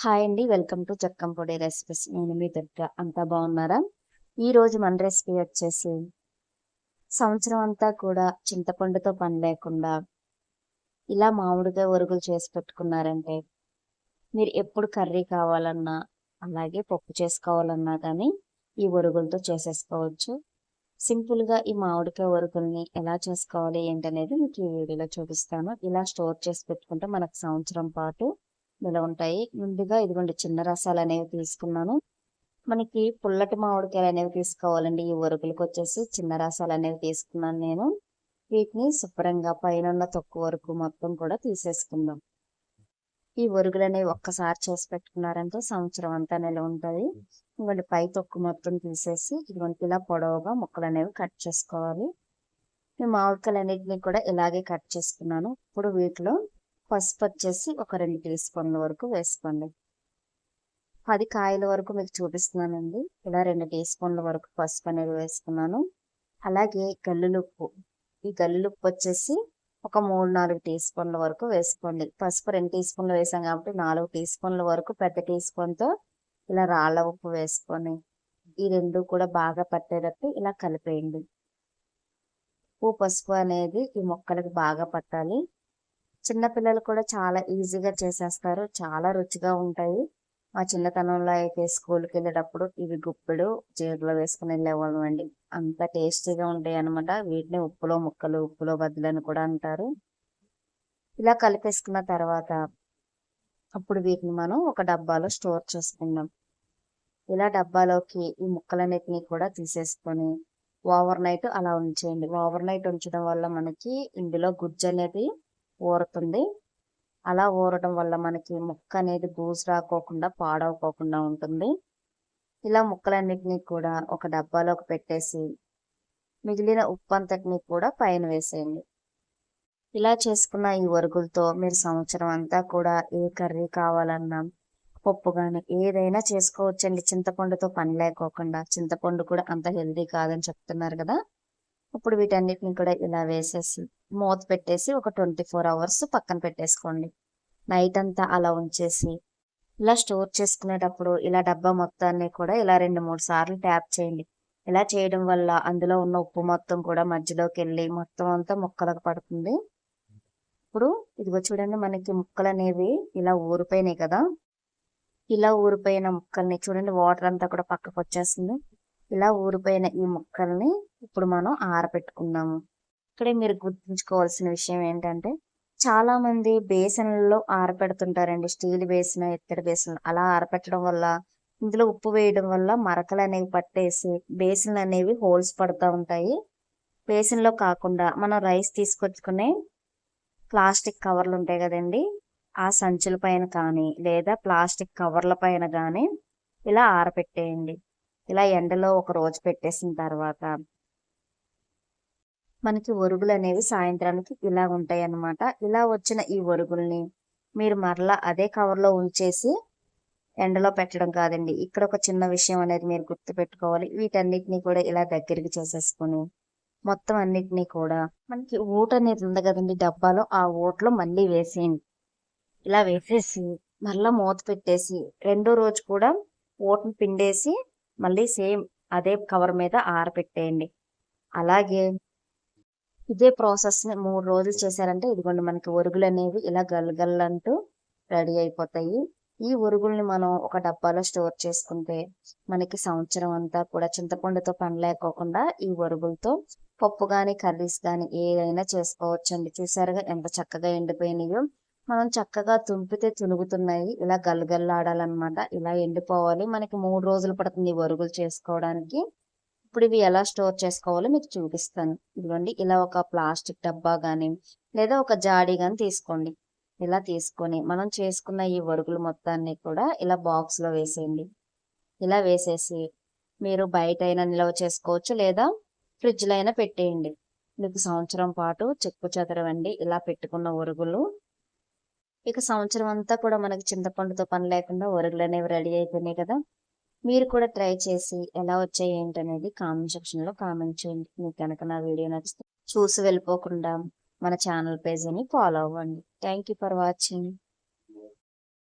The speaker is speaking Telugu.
హాయ్ అండి. Welcome to Chakkampodi recipes. నేను మీ దగ్గర అంతా బాగున్నారా? ఈరోజు మన రెసిపీ వచ్చేసి సంవత్సరం అంతా కూడా చింతపండుతో పని లేకుండా ఇలా మామిడికాయ ఒరుగులు చేసి పెట్టుకున్నారంటే మీరు ఎప్పుడు కర్రీ కావాలన్నా అలాగే పప్పు చేసుకోవాలన్నా కానీ ఈ ఒరుగులతో చేసేసుకోవచ్చు. సింపుల్గా ఈ మామిడికాయ ఒరుగుల్ని ఎలా చేసుకోవాలి ఏంటనేది మీకు ఈ వీడియోలో చూపిస్తాను. ఇలా స్టోర్ చేసి పెట్టుకుంటే మనకు సంవత్సరం పాటు ఇలా ఉంటాయి. ముందుగా ఇదిగోండి చిన్న రసాలు అనేవి తీసుకున్నాను. మనకి పుల్లటి మామిడికాయలు అనేవి తీసుకోవాలండి. ఈ వరకులకు వచ్చేసి చిన్న రసాలు అనేవి తీసుకున్నాను నేను. వీటిని శుభ్రంగా పైన తొక్కు వరకు మొత్తం కూడా తీసేసుకుందాం. ఈ ఒరుగులు అనేవి ఒక్కసారి చేసి పెట్టుకున్నారంటే సంవత్సరం అంతా నెల ఉంటుంది. ఇంకోటి పై తొక్కు మొత్తం తీసేసి ఇటువంటి ఇలా పొడవుగా ముక్కలు అనేవి కట్ చేసుకోవాలి. ఈ మామిడికాయలు అన్నింటినీ కూడా ఇలాగే కట్ చేసుకున్నాను. ఇప్పుడు వీటిలో పసుపు వచ్చేసి ఒక రెండు టీ స్పూన్ల వరకు వేసుకోండి. పది కాయల వరకు మీకు చూపిస్తున్నానండి. ఇలా రెండు టీ స్పూన్ల వరకు పసుపు అనేది వేసుకున్నాను. అలాగే గల్లులుప్పు. ఈ గల్లులుప్పు వచ్చేసి ఒక మూడు నాలుగు టీ స్పూన్ల వరకు వేసుకోండి. పసుపు రెండు టీ స్పూన్లు వేసాం కాబట్టి నాలుగు టీ స్పూన్ల వరకు పెద్ద టీ స్పూన్తో ఇలా రాళ్ళ ఉప్పు వేసుకొని ఈ రెండు కూడా బాగా పట్టేటట్టు ఇలా కలిపేయండి. ఉప్పు పసుపు అనేది ఈ మొక్కలకు బాగా పట్టాలి. చిన్నపిల్లలు కూడా చాలా ఈజీగా చేసేస్తారు. చాలా రుచిగా ఉంటాయి. మా చిన్నతనంలో అయితే స్కూల్కి వెళ్ళేటప్పుడు ఇవి గుప్పెడు జీరులో వేసుకుని వెళ్ళేవాళ్ళం అండి. అంత టేస్టీగా ఉంటాయి అనమాట వీటిని ఉప్పులో ముక్కలు ఉప్పులో బదులని కూడా అంటారు. ఇలా కలిపేసుకున్న తర్వాత అప్పుడు వీటిని మనం ఒక డబ్బాలో స్టోర్ చేసుకుందాం. ఇలా డబ్బాలోకి ఈ ముక్కలన్నిటిని కూడా తీసేసుకొని ఓవర్ నైట్ అలా ఉంచేయండి. ఓవర్ నైట్ ఉంచడం వల్ల మనకి ఇందులో గుజ్జు అనేది ఊరుతుంది. అలా ఊరటం వల్ల మనకి ముక్క అనేది బూజు రాకోకుండా పాడవకోకుండా ఉంటుంది. ఇలా ముక్కలన్నిటినీ కూడా ఒక డబ్బాలోకి పెట్టేసి మిగిలిన ఉప్పు అంతటిని కూడా పైన వేసేయండి. ఇలా చేసుకున్న ఈ వరుగులతో మీరు సంవత్సరం అంతా కూడా ఏ కర్రీ కావాలన్నా పప్పు కానీ ఏదైనా చేసుకోవచ్చండి. చింతపండుతో పని లేకోకుండా చింతపండు కూడా అంత హెల్దీ కాదని చెప్తున్నారు కదా. ఇప్పుడు వీటన్నిటిని కూడా ఇలా వేసేసి మూత పెట్టేసి ఒక ట్వంటీ ఫోర్ అవర్స్ పక్కన పెట్టేసుకోండి. నైట్ అంతా అలా ఉంచేసి ఇలా స్టోర్ చేసుకునేటప్పుడు ఇలా డబ్బా మొత్తాన్ని కూడా ఇలా రెండు మూడు సార్లు ట్యాప్ చేయండి. ఇలా చేయడం వల్ల అందులో ఉన్న ఉప్పు మొత్తం కూడా మధ్యలోకి వెళ్ళి మొత్తం అంతా ముక్కలకు పడుతుంది. ఇప్పుడు ఇదిగో చూడండి మనకి ముక్కలు అనేవి ఇలా ఊరిపోయినాయి కదా. ఇలా ఊరిపోయిన ముక్కల్ని చూడండి వాటర్ అంతా కూడా పక్కకు వచ్చేస్తుంది ఇలా ఊరిపోయిన ఈ ముక్కల్ని ఇప్పుడు మనం ఆరబెట్టుకున్నాము ఇక్కడే మీరు గుర్తుంచుకోవాల్సిన విషయం ఏంటంటే చాలా మంది బేసన్లలో ఆరపెడుతుంటారండి. స్టీల్ బేసిన్ ఇత్తడి బేసిన్ అలా ఆరపెట్టడం వల్ల ఇందులో ఉప్పు వేయడం వల్ల మరకలు అనేవి పట్టేసి బేసిన్లు అనేవి హోల్స్ పడుతూ ఉంటాయి. బేసన్లో కాకుండా మనం రైస్ తీసుకొచ్చుకునే ప్లాస్టిక్ కవర్లు ఉంటాయి కదండి. ఆ సంచుల పైన కానీ లేదా ప్లాస్టిక్ కవర్ల పైన కానీ ఇలా ఆరపెట్టేయండి. ఇలా ఎండలో ఒక రోజు పెట్టేసిన తర్వాత మనకి ఒరుగులు అనేవి సాయంత్రానికి ఇలా ఉంటాయి అన్నమాట ఇలా వచ్చిన ఈ ఒరుగుల్ని మీరు మరలా అదే కవర్లో ఉంచేసి ఎండలో పెట్టడం కాదండి. ఇక్కడ ఒక చిన్న విషయం అనేది మీరు గుర్తు పెట్టుకోవాలి వీటన్నిటిని కూడా ఇలా దగ్గరికి చేసేసుకుని మొత్తం అన్నిటినీ కూడా మనకి ఊట అనేది ఉంది కదండి డబ్బాలో ఆ ఊటలో మళ్ళీ వేసేయండి. ఇలా వేసేసి మళ్ళీ మూత పెట్టేసి రెండో రోజు కూడా ఊటను పిండేసి మళ్ళీ సేమ్ అదే కవర్ మీద ఆరపెట్టేయండి అలాగే ఇదే ప్రాసెస్ని మూడు రోజులు చేశారంటే ఇదిగోండి మనకి ఒరుగులు అనేవి ఇలా గల్గల్లంటూ రెడీ అయిపోతాయి. ఈ ఒరుగుల్ని మనం ఒక డబ్బాలో స్టోర్ చేసుకుంటే మనకి సంవత్సరం అంతా కూడా చింతపండుతో పని లేకోకుండా ఈ ఒరుగులతో పప్పు కానీ కర్రీస్ కానీ ఏదైనా చేసుకోవచ్చండి. చూసారుగా ఎంత చక్కగా ఎండిపోయినాయో. మనం చక్కగా తుంపితే తునుగుతున్నాయి ఇలా గల్లగల్లాడాలన్నమాట ఇలా ఎండిపోవాలి. మనకి మూడు రోజులు పడుతుంది వరుగులు చేసుకోవడానికి. ఇప్పుడు ఇవి ఎలా స్టోర్ చేసుకోవాలో మీకు చూపిస్తాను. ఇదిగోండి ఇలా ఒక ప్లాస్టిక్ డబ్బా కానీ లేదా ఒక జాడీ కానీ తీసుకోండి. ఇలా తీసుకొని మనం చేసుకున్న ఈ వరుగులు మొత్తాన్ని కూడా ఇలా బాక్స్లో వేసేయండి. ఇలా వేసేసి మీరు బయట అయినా నిల్వ చేసుకోవచ్చు లేదా ఫ్రిడ్జ్లో అయినా పెట్టేయండి. మీకు సంవత్సరం పాటు చెక్కు చెదరవండి. ఇలా పెట్టుకున్న వరుగులు ఇక సంవత్సరం అంతా కూడా మనకి చింతపండుతో పని లేకుండా ఒరుగులు అనేవి రెడీ అయిపోయినాయి కదా. మీరు కూడా ట్రై చేసి ఎలా వచ్చాయి ఏంటనేది కామెంట్ సెక్షన్లో కామెంట్ చేయండి. మీకు కనుక నా వీడియో నచ్చితే చూసి వెళ్ళిపోకుండా మన ఛానల్ పేజీని ఫాలో అవ్వండి. Thank you for watching.